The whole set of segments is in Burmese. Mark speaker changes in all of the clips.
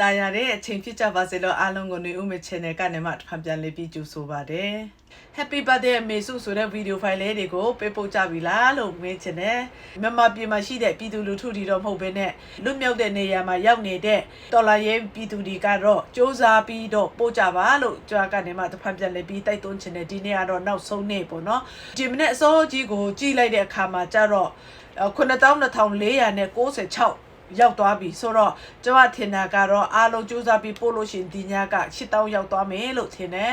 Speaker 1: တာယာတဲ့အချိန်ဖြစ်ကြပါစေလို့အားလုံးကိုနေဦးမေ channel ကနေမှတစ်ဖန်ပြန်လေးပြီးကြိုဆိုပါရစေ Happy birthday အမေစုဆိုတဲ့ဗီဒီယိုဖိုင်လေးတွေကိုပေးပို့ကြပြီလားလို့မေးချင်တယ်မြန်မာပြည်မှာရှိတဲ့ပြည်သူလူထုတွေတော့မဟုတ်ဘဲနဲ့လွတ်မြောက်တဲ့နေရာမှာရောက်နေတဲ့တော်လာရဲပြည်သူတွေကတော့စ조사ပြီးတော့ပို့ကြပါလို့ကြွားကနေမှတစ်ဖန်ပြန်လေးပြီးတိုက်တွန်းချင်တယ်ဒီနေ့ကတော့နောက်ဆုံးနေ့ပေါ့နော်ဒီမနေ့အစောကြီးကိုကြည့်လိုက်တဲ့အခါမှာကျတော့92,496 ရောက်သွားပြီဆိုတော့ကျမထင်တာကတော့အားလုံးစူးစမ်းပြီးပို့လို့ရှရင်ဒီညက8000ရောက်သွားမယ်လို့ထင်တယ်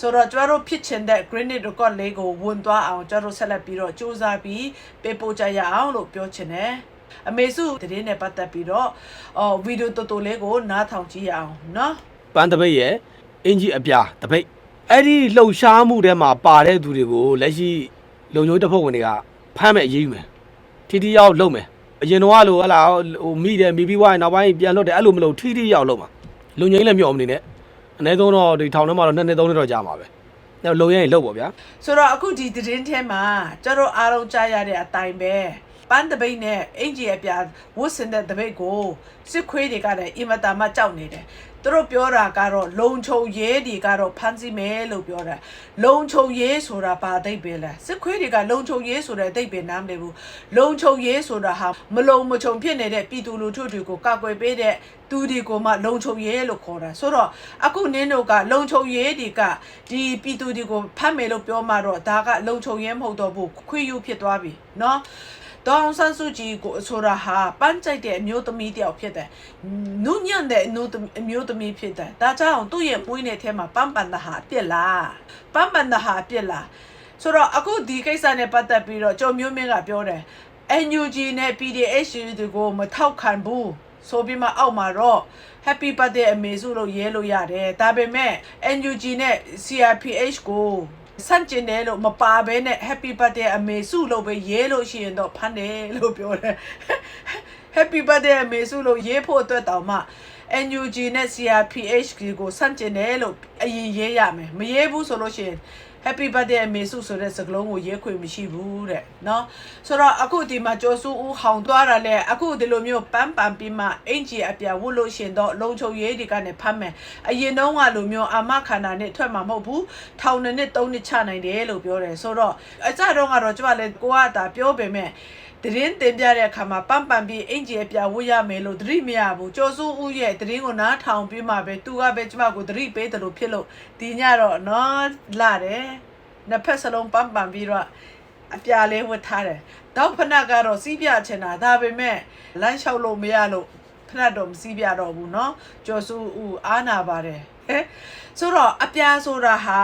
Speaker 1: ဆိုတော့ကျမတို့ဖြစ်ချင်တဲ့ granite record လေးကိုဝင်သွားအောင်ကျမတို့ဆက်လက်ပြီးတော့စူးစမ်းပြီးပေးပို့ကြရအောင်လို့ပြောချင်တယ်အမေစုတည်င်းနဲ့ပတ်သက်ပြီးတော့အော်ဗီဒီယိုတော်တော်လေးကိုနားထောင်ကြည့်ရအောင်နော်
Speaker 2: ပန်းတပိတ်ရဲ့အင်ဂျီအပြာတပိတ်အဲ့ဒီလှုပ်ရှားမှုထဲမှာပါတဲ့သူတွေကိုလက်ရှိလုံချိုးတပ်ဖွဲ့ဝင်တွေကဖမ်းမဲ့အရေးယူမယ်ထိထိရောက်လုပ်မယ် အရင်တော့ကလို့ဟလာဟိုမိတယ်မိပြီးွားရင်နောက်ပိုင်းပြန်လွတ်တယ်အဲ့လိုမလို့ထိထိရောက်လုပ်မှာလုံငိမ့်လည်းမြော့မနေနဲ့အနည်းဆုံးတော့ဒီထောင်ထဲမှာတော့နှစ်နှစ်သုံးနှစ်တော့ကြာမှာပဲအဲ့လုံရရင်လုပ်ပါဗျာ
Speaker 1: ဆိုတော့အခုဒီသတင်းထဲမှာကျတို့အားလုံးကြားရတဲ့အတိုင်းပဲပန်းတပိတ်နဲ့အင်ဂျီအပြာဝတ်စင်တဲ့တပိတ်ကိုစစ်ခွေးတွေကလည်းအင်မတာမှကြောက်နေတယ် သူတို့ပြောတာကတော့လုံချုံရဲတွေကတော့ဖမ်းဆီးမယ်လို့ပြောတာလုံချုံရဲဆိုတာဘာအဓိပ္ပာယ်လဲစစ်ခွေးတွေကလုံချုံရဲဆိုတဲ့အဓိပ္ပာယ်နားမလည်ဘူးလုံချုံရဲဆိုတာဟာမလုံမချုံဖြစ်နေတဲ့ပြည်သူလူထုတွေကိုကာကွယ်ပေးတဲ့သူတွေကိုမှလုံချုံရဲလို့ခေါ်တာဆိုတော့အခုနင်းတို့ကလုံချုံရဲတွေကဒီပြည်သူတွေကိုဖမ်းမယ်လို့ပြောမှတော့ဒါကလုံချုံရဲမဟုတ်တော့ဘူးခွေးယူဖြစ်သွားပြီเนาะ ဒေါအောင်ဆန်းစုကြည်ကိုဆိုတာဟာပန်းကြိုက်တဲ့အမျိုးသမီးတယောက်ဖြစ်တယ်။နုညံ့တဲ့အမျိုးသမီးအမျိုးသမီးဖြစ်တယ်။ဒါကြောင့်သူ့ရဲ့ပွေးနေတဲ့ထဲမှာပန်းပန်တာဟာပြက်လား။ပန်းပန်တာဟာပြက်လား။ဆိုတော့အခုဒီကိစ္စနဲ့ပတ်သက်ပြီးတော့ကျော်မျိုးမင်းကပြောတယ်။ NUG နဲ့ PDH တွေကိုမထောက်ခံဘူး။ဆိုပြီးမှအောက်မှာတော့ Happy birthday အမေစုလို့ရဲလို့ရတယ်။ဒါပေမဲ့ NUG နဲ့ CRPH ကို ဆန့်ကျင်တယ်လို့မပါဘဲနဲ့ Happy birthday အမေစုလို့ပဲရေးလို့ရှိရင်တော့ဖမ်းတယ်လို့ပြောတယ် Happy birthday အမေစုလို့ရေးဖို့အတွက်တောင်မှ NUG နဲ့ CRPH ကိုဆန့်ကျင်တယ်လို့အရင်ရေးရမယ်မရေးဘူးဆိုလို့ရှိရင် happy birthday အမေစုဆိုတဲ့စကားလုံးကိုရဲခွေမရှိဘူးတဲ့နော်ဆိုတော့အခုဒီမှာကျော်စုဦးဟောင်သွားတာလဲအခုဒီလိုမျိုးပန်းပန်ပြီးမှအင်ဂျီအပြဝတ်လို့ရှင်တော့လုံချုံရဲတွေကနေဖတ်မယ်အရင်တုန်းကလိုမျိုးအာမခန္ဓာနဲ့ထွက်မှာမဟုတ်ဘူးထောင်နှစ်နှစ်သုံးနှစ်ချနိုင်တယ်လို့ပြောတယ်ဆိုတော့အကြတော့ကတော့ကျမလည်းကိုကဒါပြောပေမဲ့ တရင်တင်ပြတဲ့အခါမှာပန်းပန်ပြီးအင်ဂျီအပြာဝတ်ရမယ်လို့သတိမရဘူးကျော်စုဦးရဲ့တရင်ကိုနားထောင်ပြီးမှပဲသူကပဲကျမကိုသတိပေးတယ်လို့ဖြစ်လို့ဒီညတော့နော်လာတယ်နှစ်ဖက်စလုံးပန်းပန်ပြီးတော့အပြာလေးဝတ်ထားတယ်တောက်ဖနက်ကတော့စီးပြချင်တာဒါပေမဲ့လမ်းလျှောက်လို့မရလို့ဖနက်တော့မစီးပြတော့ဘူးเนาะကျော်စုဦးအားနာပါတယ်ဟဲ့ဆိုတော့အပြာဆိုတာဟာ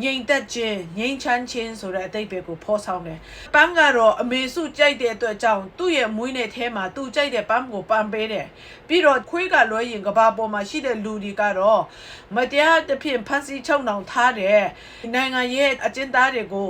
Speaker 1: ငြိမ်သက်ခြင်းငြိမ်ချမ်းခြင်းဆိုတဲ့အတိတ်ပဲကိုဖော်ဆောင်တယ်။ပန်းကတော့အမေစုကြိုက်တဲ့အတွက်ကြောင့်သူ့ရဲ့မွေးနေ့ထဲမှာသူကြိုက်တဲ့ပန်းကိုပန်းပေးတယ်။ပြီးတော့ခွေးကလွှဲရင်ကဘာပေါ်မှာရှိတဲ့လူတွေကတော့မတရားတစ်ဖြင့်ဖန်ဆီးချုပ်နှောင်ထားတဲ့နိုင်ငံရဲ့အကျဉ်းသားတွေကို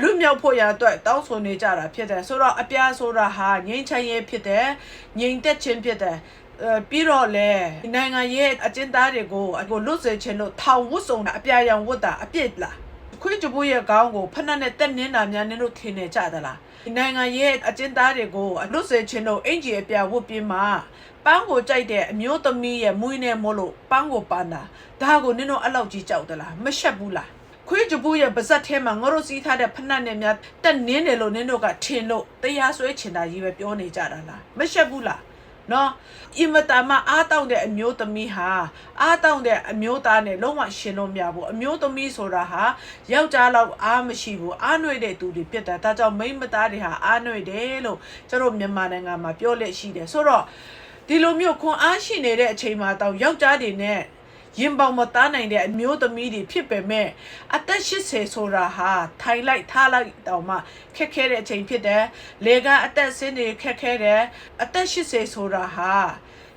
Speaker 1: လွတ်မြောက်ဖို့ရအတွက်တောင်းဆိုနေကြတာဖြစ်တယ်။ဆိုတော့အပြားဆိုတာဟာငြိမ်ချမ်းရေးဖြစ်တယ်။ငြိမ်သက်ခြင်းဖြစ်တယ်။အဲ ပြီးတော့လေနိုင်ငံရဲ့အကျဉ်းသားတွေကိုအခုလွတ်စေချင်လို့ထောင်ဝတ်စုံတာအပြာရောင်ဝတ်တာအပြစ်လားခွေးကြပိုးရဲ့ခေါင်းကိုဖက်နှက်နဲ့တက်နင်းတာများနင်းလို့ထင်နေကြသလားနိုင်ငံရဲ့အကျဉ်းသားတွေကိုလွတ်စေချင်လို့အင်ဂျီအပြာဝတ်ပြင်းမှာပန်းကိုကြိုက်တဲ့အမျိုးသမီးရဲ့မွေးနဲ့မို့လို့ပန်းကိုပန်းတာဒါကိုနင်းတို့အဲ့လောက်ကြီးကြောက်သလားမရှက်ဘူးလားခွေးကြပူရဲ့ပါဇက်ထဲမှာငါတို့စီးထားတဲ့ဖက်နှက်နဲ့များတက်နင်းတယ်လို့နင်းတို့ကထင်လို့တရားစွဲချင်တာကြီးပဲပြောနေကြတာလားမရှက်ဘူးလား နော်အင်မတန်မှအားတောင့်တဲ့အမျိုးသမီးဟာအားတောင့်တဲ့အမျိုးသားနဲ့လုံးဝရှင်လို့မရဘူးအမျိုးသမီးဆိုတာဟာယောက်ျားလောက်အားမရှိဘူးအားနှွေတဲ့သူတွေဖြစ်တာဒါကြောင့်မိန်းမသားတွေဟာအားနှွေတယ်လို့ကျတို့မြန်မာနိုင်ငံမှာပြောလက်ရှိတယ်ဆိုတော့ဒီလိုမျိုးခွန်အားရှိနေတဲ့အချိန်မှာတောင်ယောက်ျားတွေနဲ့ ရင်ပေါင်မသားနိုင်တဲ့အမျိုးသမီးတွေဖြစ်ပေမဲ့အသက်80ဆိုတာဟာထိုင်လိုက်ထားလိုက်တောင်မှခက်ခဲတဲ့အချိန်ဖြစ်တယ်။လေကအသက်ဆင်းနေခက်ခဲတယ်။အသက်80ဆိုတာဟာ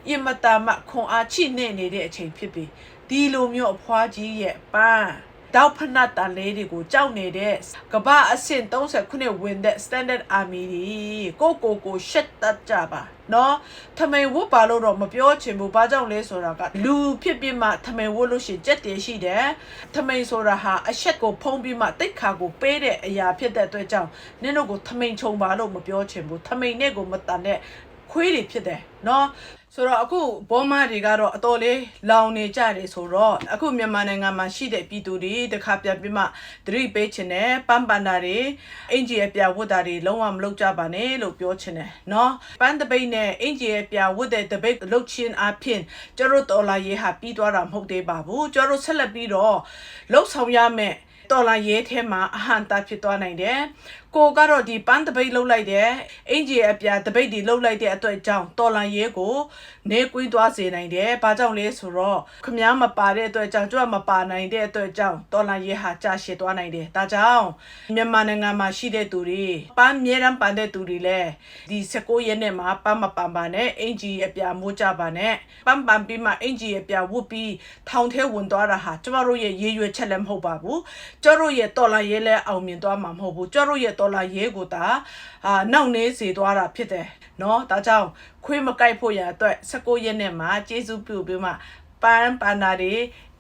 Speaker 1: အင်မတန်မှခွန်အားချိနေနေတဲ့အချိန်ဖြစ်ပြီ။ဒီလိုမျိုးအဖွားကြီးရဲ့ပန်း တောက်ဖနတ်တန်လေးတွေကိုကြောက်နေတဲ့ကမ္ဘာအဆင့်39ဝင်တဲ့ standard army တွေကိုကိုကိုရှက်တတ်ကြပါနော်ထမိန်ဝတ်ပါလို့တော့မပြောချင်ဘူးဘာကြောင့်လဲဆိုတာကလူဖြစ်ပြီးမှထမိန်ဝတ်လို့ရှိရင်ကြက်တယ်ရှိတယ်ထမိန်ဆိုတာဟာအရှက်ကိုဖုံးပြီးမှတိတ်ခါကိုပေးတဲ့အရာဖြစ်တဲ့အတွက်ကြောင့်နင်းတို့ကိုထမိန်ခြုံပါလို့မပြောချင်ဘူးထမိန်နဲ့ကိုမတန်တဲ့ ခွေးတွေဖြစ်တယ်နော်ဆိုတော့အခုဘောမတွေကတော့အတော်လေးလောင်နေကြတယ်ဆိုတော့အခုမြန်မာနိုင်ငံမှာရှိတဲ့ပြည်သူတွေတခါပြန်ပြီးမှသတိပေးချင်တယ်ပန်းပန်တာတွေအင်ဂျီရဲ့ပြဝတ်တာတွေလုံးဝမလုပ်ကြပါနဲ့လို့ပြောချင်တယ်နော်ပန်းတပိတ်နဲ့အင်ဂျီရဲ့ပြဝတ်တဲ့တပိတ်လုတ်ချင်းအဖြစ်ကျတို့တော်လာရေးဟာပြီးသွားတာမဟုတ်သေးပါဘူးကျတို့ဆက်လက်ပြီးတော့လှုပ်ဆောင်ရမယ်တော်လာရဲထဲမှာအဟံတာဖြစ်သွားနိုင်တယ်။ကိုကတော့ဒီပန်းတပိတ်လှုပ်လိုက်တယ်။အင်ဂျီအပြာတပိတ်ဒီလှုပ်လိုက်တဲ့အတွက်ကြောင့်တော်လာရဲကိုနေကွင်းသွားစေနိုင်တယ်။ဘာကြောင့်လဲဆိုတော့ခမားမပါတဲ့အတွက်ကြောင့်ကြွမပါနိုင်တဲ့အတွက်ကြောင့်တော်လာရဲဟာကြာရှည်သွားနိုင်တယ်။ဒါကြောင့်မြန်မာနိုင်ငံမှာရှိတဲ့သူတွေပန်းမြဲတမ်းပန်တဲ့သူတွေလည်းဒီ16ရက်နဲ့မှာပန်းမပန်ပါနဲ့အင်ဂျီအပြာမိုးကြပါနဲ့ပန်းပန်ပြီးမှအင်ဂျီအပြာဝုတ်ပြီးထောင်ထဲဝင်သွားတာဟာကျမတို့ရဲ့ရေရွယ်ချက်လည်းမဟုတ်ပါဘူး။ကျမတို့ရဲ့တော်လာရဲလည်းအောင်မြင်သွားမှာမဟုတ်ဘူး။ကျမတို့ရဲ့တော်လာရဲကိုသာအာနောက်နေစေသွားတာဖြစ်တယ်။နော်ဒါကြောင့်ခွေးမကိုက်ဖို့ရအတွက်16ရက်နဲ့မှာကျေးဇူးပြုပြီးမှပန်းပန်တာတွေ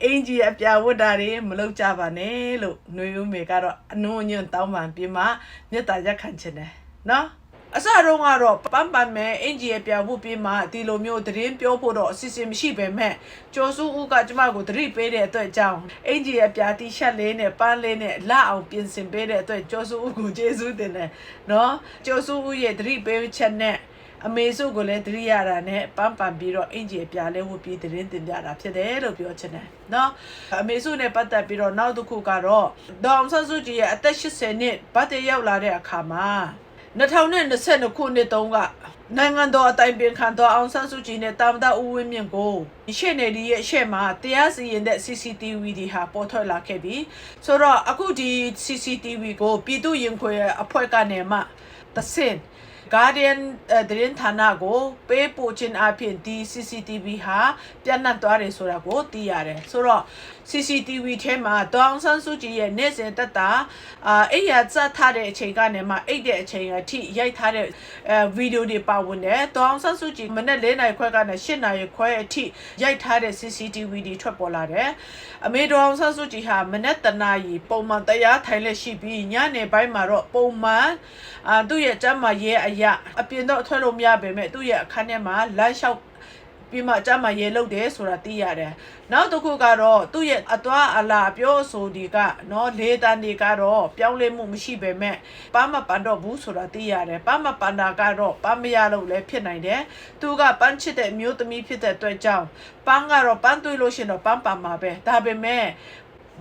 Speaker 1: အင်ဂျီအပြာဝတ်တာတွေမလုပ်ကြပါနဲ့လို့ຫນွေဦးမေကတော့အနုံညွန့်တောင်းပန်ပြီးမှမေတ္တာရက်ခံခြင်းတယ်နော် အစတော့ကတော့ပန်းပန်မဲ့အင်ဂျီရဲ့ပြဝတ်ပြီးမှဒီလိုမျိုးသတင်းပြောဖို့တော့အစီအစဉ်မရှိပေမဲ့ကျော်စုဦးကကျမကိုသတိပေးတဲ့အတွက်ကြောင့်အင်ဂျီရဲ့ပြတီရှပ်လေးနဲ့ပန်းလေးနဲ့လက်အောင်ပြင်ဆင်ပေးတဲ့အတွက်ကျော်စုဦးကိုကျေးဇူးတင်တယ်နော်ကျော်စုဦးရဲ့သတိပေးချက်နဲ့အမေစုကိုလည်းသတိရတာနဲ့ပန်းပန်ပြီးတော့အင်ဂျီပြလဲဝတ်ပြီးသတင်းတင်ပြတာဖြစ်တယ်လို့ပြောချင်တယ်နော်အမေစုနဲ့ပတ်သက်ပြီးတော့နောက်တစ်ခုကတော့ဒေါအောင်ဆန်းစုကြည်ရဲ့အသက်80နှစ်ဗတ်တရရောက်လာတဲ့အခါမှာ 2022ခုနှစ်တုန်းကနိုင်ငံတော်အတိုင်ပင်ခံတော်အောင်ဆန်းစုကြည်နဲ့တာမတာဦးဝင်းမြင့်ကိုရှေ့နေဒီရဲ့ရှေ့မှာတရားစီရင်တဲ့ CCTV ဒီဟာပေါ်ထွက်လာခဲ့ပြီဆိုတော့အခုဒီ CCTV ကိုပြည်သူ့ရင်ခွေအဖွဲ့ကနေမှတဆင့် Guardian အဲသတင်းဌာနကိုပေးပို့ခြင်းအပြင်ဒီ CCTV ဟာပြန့်နှံ့သွားတယ်ဆိုတာကိုသိရတယ်ဆိုတော့ CCTV ထဲမှာဒေါအောင်ဆန်းစုကြည်ရဲ့နေ့စဉ်တက်တာအာအဲ့ရစထားတဲ့အချိန်ကနေမှအိတ်တဲ့အချိန်အထိရိုက်ထားတဲ့အဲဗီဒီယိုတွေပါဝင်တယ်ဒေါအောင်ဆန်းစုကြည်မနေ့၄နိုင်ခွဲကနေ၈နိုင်ခွဲအထိရိုက်ထားတဲ့ CCTV တွေထွက်ပေါ်လာတယ်အမေဒေါအောင်ဆန်းစုကြည်ဟာမနေ့တနာရီပုံမှန်တရားထိုင်လက်ရှိပြီးညနေပိုင်းမှာတော့ပုံမှန်အာသူ့ရဲ့ကျမ်းမာရေးအရာအပြင်တော့ထွက်လို့မရပေမဲ့သူ့ရဲ့အခန်းထဲမှာလမ်းလျှောက် ပြီးမှအကြမ်းမှရေလုပ်တယ်ဆိုတာသိရတယ်။နောက်တစ်ခုကတော့သူ့ရဲ့အသွားအလာအပြောအဆိုဒီကနော်လေတန်တွေကတော့ပြောင်းလဲမှုမရှိပေမဲ့ပန်းမပန်တော့ဘူးဆိုတာသိရတယ်။ပန်းမပန်တာကတော့ပန်းမရလို့လည်းဖြစ်နိုင်တယ်။သူကပန်းချစ်တဲ့အမျိုးသမီးဖြစ်တဲ့အတွက်ကြောင့်ပန်းကတော့ပန်းတွေးလို့ရှရင်တော့ပန်းပန်မှာပဲ။ဒါပေမဲ့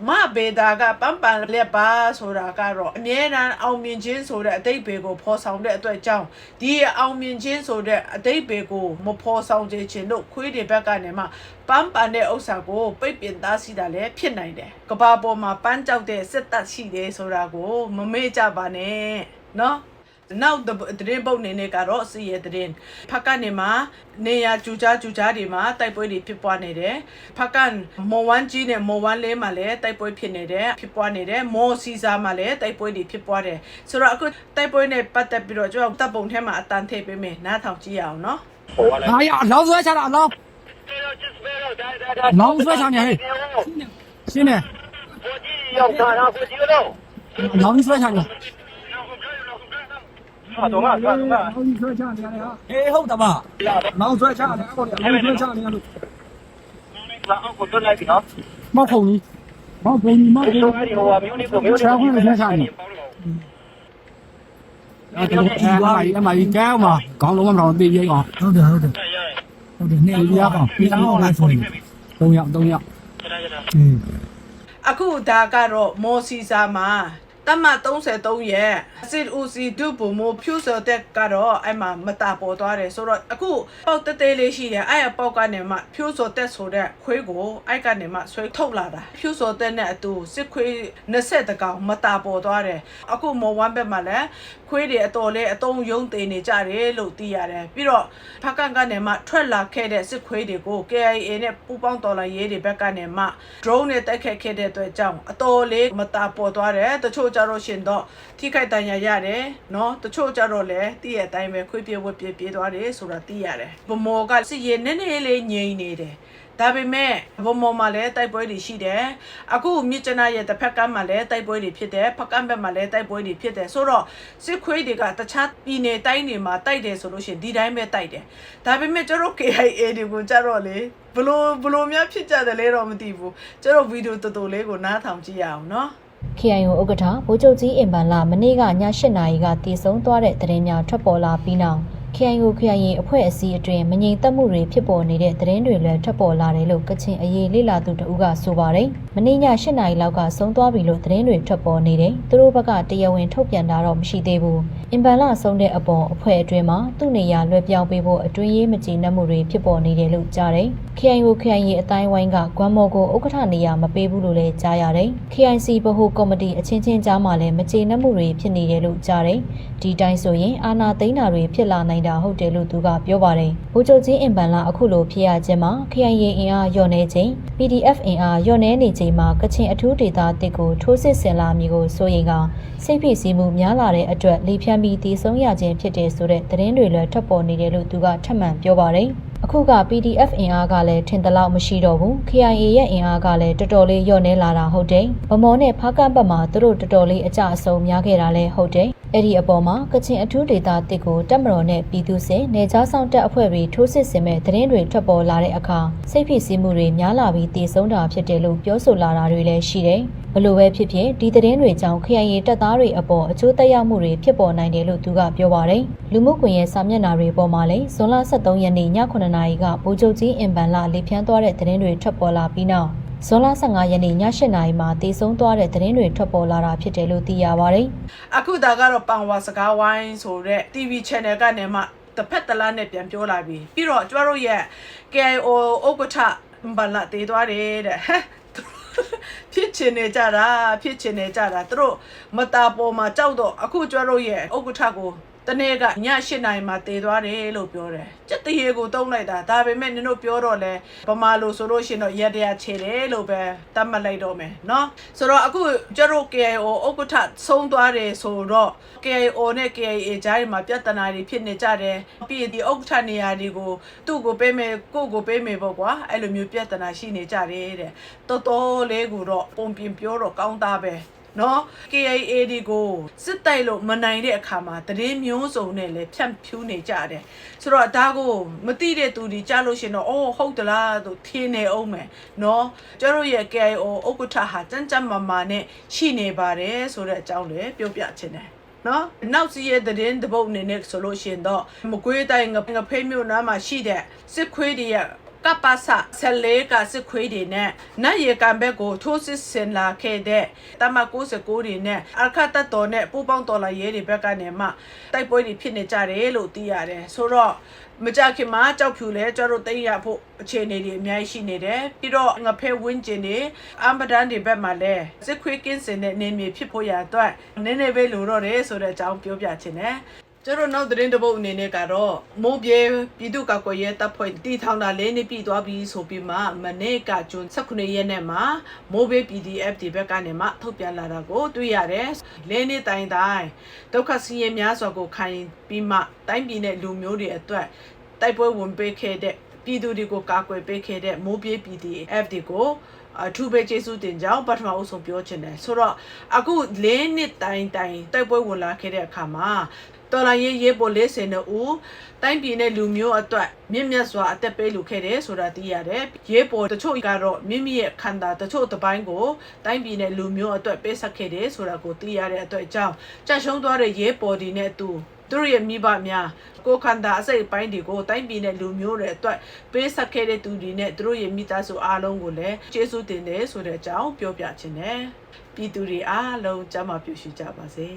Speaker 1: မဘေတာကပန်းပန်လက်ပါဆိုတာကတော့အမြဲတမ်းအောင်မြင်ခြင်းဆိုတဲ့အတိတ်ဘေကိုဖော်ဆောင်တဲ့အတွက်ကြောင့်ဒီအောင်မြင်ခြင်းဆိုတဲ့အတိတ်ဘေကိုမဖော်ဆောင်စေခြင်းတို့ခွေးတွေဘက်ကနေမှပန်းပန်တဲ့ဥစ္စာကိုပိတ်ပင်သားစီတာလည်းဖြစ်နိုင်တယ်ကဘာပေါ်မှာပန်းကြောက်တဲ့စစ်တပ်ရှိတယ်ဆိုတာကိုမမေ့ကြပါနဲ့နော် နောက်သတင်းပုတ်နေနေကတော့အစီရဲ့သတင်းဖက်ကနေမှာနေရကြူကြားကြူကြားတွေမှာတိုက်ပွဲတွေဖြစ်ပွားနေတယ်ဖက်ကန်မော်ဝမ်ကြီးနဲ့မော်ဝမ်လေးမှာလည်းတိုက်ပွဲဖြစ်နေတယ်ဖြစ်ပွားနေတယ်မော်စီစာမှာလည်းတိုက်ပွဲတွေဖြစ်ပွားတယ်ဆိုတော့အခုတိုက်ပွဲနဲ့ပတ်သက်ပြီးတော့ကျွန်တော်တပ်ပုံထဲမှာအတန်ထည့်ပေးမယ်နားထောင်ကြည့်ရအောင်နော်
Speaker 3: ဟာရအလောင်းဆွဲချတာအလောင်းလောင်း
Speaker 4: ဆွဲချနေဟဲ့ရှင်း
Speaker 3: နေကိုကြီးရော
Speaker 4: က်တာကိုကြီးလို့
Speaker 3: လောင်းဆွဲချနေ ဟာတော့ငါတော့ငါဟုတ်ပြီဆွဲချနေရတယ်ဟာအေး
Speaker 4: ဟုတ်တယ်မမော
Speaker 3: င်ဆွဲချတယ်ဟုတ်တ
Speaker 4: ယ်မောင်ဆွဲချနေရလို့လာအောင်ကိုတွ
Speaker 3: န်းလိုက်ပြီနော်မောက်ဖုန်ကြီးမောက်ဖုန်ကြီးမောက်ဖုန်ကြီးဟိုဟာမျိုးနေကိုမျိုးနေကိုဆွဲခွင့်ဆွဲချနေအဲ့တော့ဒီဝါရီအမကြီးကဲအောင်ပါခေါင်းလုံးမတော်သေးရိတ်အောင်ဟုတ်တယ်ဟုတ်တယ်ဟုတ်တယ်နေရပါပြီးအောင်လိုက်ဆိုရင်၃ရောက်၃ရောက်ရတာရတာอืม
Speaker 1: အခုဒါကတော့မော်စီစာမှာ တမ33ရဲ့စစ်ဦးစီဒုဗိုလ်မှူးဖြူစောတက်ကတော့အဲ့မှာမတာပေါ်သွားတယ်ဆိုတော့အခုပေါက်တက်သေးလေးရှိတယ်အဲ့ရပေါက်ကနေမှဖြူစောတက်ဆိုတဲ့ခွေးကိုအဲ့ကနေမှဆွဲထုတ်လာတာဖြူစောတက်နဲ့အတူစစ်ခွေး20တကောင်မတာပေါ်သွားတယ်အခုမော်ဝမ်ဘက်မှာလည်းခွေးတွေအတော်လေးအတုံးယုံတင်နေကြတယ်လို့သိရတယ်ပြီးတော့ဖက်ကန်ကနေမှထွက်လာခဲ့တဲ့စစ်ခွေးတွေကို KIA နဲ့ပူးပေါင်းတော်လှန်ရေးတွေဘက်ကနေမှ drone နဲ့တိုက်ခတ်ခဲ့တဲ့အတွက်ကြောင့်အတော်လေးမတာပေါ်သွားတယ်တချို့ကြတော့ရှင်တော့ထိခိုက်တန်ရာရတယ်နော်တချို့ကြတော့လည်းတည့်ရဲ့အတိုင်းပဲခွေးပြေးဝက်ပြေးပြေးသွားတယ်ဆိုတာသိရတယ်ဗမော်ကစစ်ရေးနည်းနည်းလေးငြိမ်နေတယ်ဒါပေမဲ့ဘုံမော်မှာလည်းတိုက်ပွဲတွေရှိတယ်အခုမြစ်ကျနာရဲ့တစ်ဖက်ကမ်းမှာလည်းတိုက်ပွဲတွေဖြစ်တယ်ဖက်ကမ်းဘက်မှာလည်းတိုက်ပွဲတွေဖြစ်တယ်ဆိုတော့စစ်ခွေးတွေကတခြားပြည်နယ်တိုင်းတွေမှာတိုက်တယ်ဆိုလို့ရှိရင်ဒီတိုင်းပဲတိုက်တယ်ဒါပေမဲ့ကျတို့ KIA တွေကိုကြတော့လေဘလို့ဘလို့များဖြစ်ကြတယ်လဲတော့မသိဘူးကျတို့ဗီဒီယိုတော်တော်လေးကိုနားထောင်ကြည့်ရအောင်နော်
Speaker 5: KIO ဥက္ကဋ္ဌဗိုလ်ချုပ်ကြီးအင်ပန်လာမနေ့ကည8နာရီကတည်ဆုံသွားတဲ့သတင်းများထွက်ပေါ်လာပြီးနောက် KIO KIA အဖွဲ့အစည်းအတွင်းမငြိမ်သက်မှုတွေဖြစ်ပေါ်နေတဲ့သတင်းတွေလည်းထွက်ပေါ်လာတယ်လို့ကချင်အရေးလေ့လာသူတဦးကဆိုပါတယ်။မနေ့ည8နာရီလောက်ကဆုံးသွားပြီလို့သတင်းတွေထွက်ပေါ်နေတယ်။သူတို့ဘက်ကတရားဝင်ထုတ်ပြန်တာတော့မရှိသေးဘူး။အင်ပန်လာဆုံးတဲ့အပေါ်အဖွဲ့အတွင်းမှာသူ့နေရာလွှဲပြောင်းပေးဖို့အတွင်းရေးမကျေနပ်မှုတွေဖြစ်ပေါ်နေတယ်လို့ကြားတယ်။ KIO KIA အတိုင်းဝိုင်းကဂွမ်မော်ကိုဥက္ကဋ္ဌနေရာမပေးဘူးလို့လည်းကြားရတယ်။ KIC ဗဟိုကော်မတီအချင်းချင်းကြားမှာလည်းမကျေနပ်မှုတွေဖြစ်နေတယ်လို့ကြားတယ်။ဒီတိုင်းဆိုရင်အာဏာသိမ်းတာတွေဖြစ်လာနိုင်တာဟုတ်တယ်လို့သူကပြောပါတယ်။ဗိုလ်ချုပ်ကြီးအင်ပန်လာအခုလိုဖြစ်ရခြင်းမှာ KIA အင်အားညော့နေခြင်း PDF အင်အားညော့နေနေခြင်းမှာကချင်အထူးဒေသတစ်ကိုထိုးစစ်ဆင်လာမည်ကိုစိုးရိမ်ကစိတ်ဖိစီးမှုများလာတဲ့အတွက်လေဖြန်းပြီးတည်ဆုံရခြင်းဖြစ်တယ်ဆိုတဲ့သတင်းတွေလည်းထွက်ပေါ်နေတယ်လို့သူကထပ်မံပြောပါတယ်။အခုက PDF အင်အားကလည်းထင်သလောက်မရှိတော့ဘူး KIA ရဲ့အင်အားကလည်းတော်တော်လေးညော့နေလာတာဟုတ်တယ်ဗမော်နဲ့ဖားကန့်ဘက်မှာသူတို့တော်တော်လေးအကြအဆုံများခဲ့တာလည်းဟုတ်တယ် အဲ့ဒီအပေါ်မှာကချင်အထူးဒေသတစ်ကိုတက်မတော်နဲ့ပြည်သူစစ်နေကြားဆောင်တက်အဖွဲ့တွေထိုးစစ်ဆင်မဲ့သတင်းတွေထွက်ပေါ်လာတဲ့အခါစိတ်ဖိစီးမှုတွေများလာပြီးတည်ဆုံတာဖြစ်တယ်လို့ပြောဆိုလာတာတွေလည်းရှိတယ်ဘလို့ပဲဖြစ်ဖြစ်ဒီသတင်းတွေကြောင့် KIA တပ်သားတွေအပေါ်အကျိုးသက်ရောက်မှုတွေဖြစ်ပေါ်နိုင်တယ်လို့သူကပြောပါတယ်လူမှုကွန်ရက်စာမျက်နှာတွေပေါ်မှာလည်းဇွန်လ23ရက်နေ့ည9:00နာရီကဗိုလ်ချုပ်ကြီးအင်ပန်လာလေဖြန်းသွားတဲ့သတင်းတွေထွက်ပေါ်လာပြီးနောက် ဇွန်လ15ရက်နေ့ည8:00နာရီမှာတည်ဆုံသွားတဲ့သတင်းတွေထွက်ပေါ်လာတာဖြစ်တယ်လို့သိရပါတယ်
Speaker 1: အခုဒါကတော့ပန်ဝါစကားဝိုင်းဆိုတဲ့ TV channel ကနေမှတစ်ဖက်တစ်လားနဲ့ပြန်ပြောလာပြီပြီးတော့ကျွတ်တို့ရဲ့ KIO ဥက္ကဋ္ဌဘလာတေးသွားတယ်တဲ့ဟဲ့ဖြစ်ချင်နေကြတာဖြစ်ချင်နေကြတာသူတို့မတာပေါ်မှာကြောက်တော့အခုကျွတ်တို့ရဲ့ဥက္ကဋ္ဌကို တနေ့ကည8နာရီမှာတည်သွားတယ်လို့ပြောတယ်စက်တရေကိုတုံးလိုက်တာဒါပေမဲ့နင်တို့ပြောတော့လဲဗမာလိုဆိုလို့ရှိရင်တော့ရက်တရချေတယ်လို့ပဲတတ်မှတ်လိုက်တော့မယ်เนาะဆိုတော့အခုကျတို့ KIO ဥက္ကဋ္ဌဆုံးသွားတယ်ဆိုတော့ KIO နဲ့ KIA ကြားမှာပြဿနာတွေဖြစ်နေကြတယ်ပြီးရင်ဒီဥက္ကဋ္ဌနေရာတွေကိုသူ့ကိုပေးမယ်ကိုယ့်ကိုပေးမယ်ပေါ့ကွာအဲ့လိုမျိုးပြဿနာရှိနေကြတယ်တဲ့တော်တော်လေးကိုတော့ပုံပြင်ပြောတော့ကောင်းသားပဲ နော် KIA ဒီကိုစစ်တိုက်လို့မနိုင်တဲ့အခါမှာတရင်မျိုးစုံနဲ့လည်းဖြန့်ဖြူးနေကြတယ်ဆိုတော့ဒါကိုမသိတဲ့သူတွေကြားလို့ရှရင်တော့အော်ဟုတ်သလားသူထင်းနေအောင်မယ်နော်ကျတို့ရဲ့ KIO ဥက္ကဋ္ဌဟာစမ်းကြမ်းမာမာနဲ့ရှိနေပါတယ်ဆိုတဲ့အကြောင်းလည်းပြောပြချင်တယ်နော်နောက်စီရဲ့တဲ့င်းတပုတ်အနေနဲ့ဆိုလို့ရှရင်တော့မကွေးတိုင်းငငဖိမျိုးနားမှာရှိတဲ့စစ်ခွေးတွေရဲ့ ကပ္ပစဆယ်လေးကစစ်ခွေးတွေနဲ့နတ်ရေကံဘက်ကိုထိုးစစ်ဆင်လာခဲ့တဲ့တမ69တွေနဲ့အခတ်တတော်နဲ့ပူပေါင်းတော်လာရဲတွေဘက်ကနေမှတိုက်ပွဲတွေဖြစ်နေကြတယ်လို့သိရတယ်ဆိုတော့မကြခင်မှာကြောက်ဖြူလဲကျတို့သိရဖို့အခြေအနေတွေအများကြီးရှိနေတယ်ပြီးတော့ငဖဲဝင်းကျင်တွေအမ်ဘဒန်တွေဘက်မှာလဲစစ်ခွေးကင်းစင်တဲ့နေမြေဖြစ်ဖို့ရအတွက်နည်းနည်းပဲလိုတော့တယ်ဆိုတဲ့အကြောင်းပြောပြချင်တယ် ကျတို့နောက်သတင်းတစ်ပုတ်အနေနဲ့ကတော့မိုးပြေပြည်သူ့ကာကွယ်ရေးတပ်ဖွဲ့တီထောင်တာလေးနှစ်ပြည့်သွားပြီဆိုပြီးမှမနေ့ကဂျွန်18ရက်နေ့မှာမိုးဘေး PDF ဒီဘက်ကနေမှထုတ်ပြန်လာတာကိုတွေ့ရတယ်။လေးနှစ်တိုင်းတိုင်းဒုက္ခဆင်းရဲများစွာကိုခံပြီးမှတိုင်းပြည်နဲ့လူမျိုးတွေအတွက်တိုက်ပွဲဝင်ပေးခဲ့တဲ့ပြည်သူတွေကိုကာကွယ်ပေးခဲ့တဲ့မိုးပြေ PDF ဒီကိုအထူးပဲကျေးဇူးတင်ကြောင်းပထမအဆုံးပြောချင်တယ်ဆိုတော့အခု၄နှစ်တိုင်းတိုင်းတိုက်ပွဲဝင်လာခဲ့တဲ့အခါမှာ တော်လိုင်းရေးရေးပေါ်40နှစ်ဦးတိုင်းပြည်နဲ့လူမျိုးအတွက်မြင့်မြတ်စွာအသက်ပေးလူခဲ့တယ်ဆိုတာသိရတယ်ရေးပေါ်တချို့ကတော့မိမိရဲ့ခန္ဓာတချို့တစ်ပိုင်းကိုတိုင်းပြည်နဲ့လူမျိုးအတွက်ပေးဆက်ခဲ့တယ်ဆိုတာကိုသိရတဲ့အတွက်အကြောင်းကြက်ရှုံးသွားတဲ့ရေးပေါ်ဒီနဲ့သူသူတို့ရဲ့မိဘများကိုယ်ခန္ဓာအစိတ်အပိုင်းတွေကိုတိုင်းပြည်နဲ့လူမျိုးတွေအတွက်ပေးဆက်ခဲ့တဲ့သူတွေနဲ့သူတို့ရဲ့မိသားစုအားလုံးကိုလည်းကျေးဇူးတင်တယ်ဆိုတဲ့အကြောင်းပြောပြချင်တယ်ပြည်သူတွေအားလုံးကျမ်းမာပြည့်စုံကြပါစေ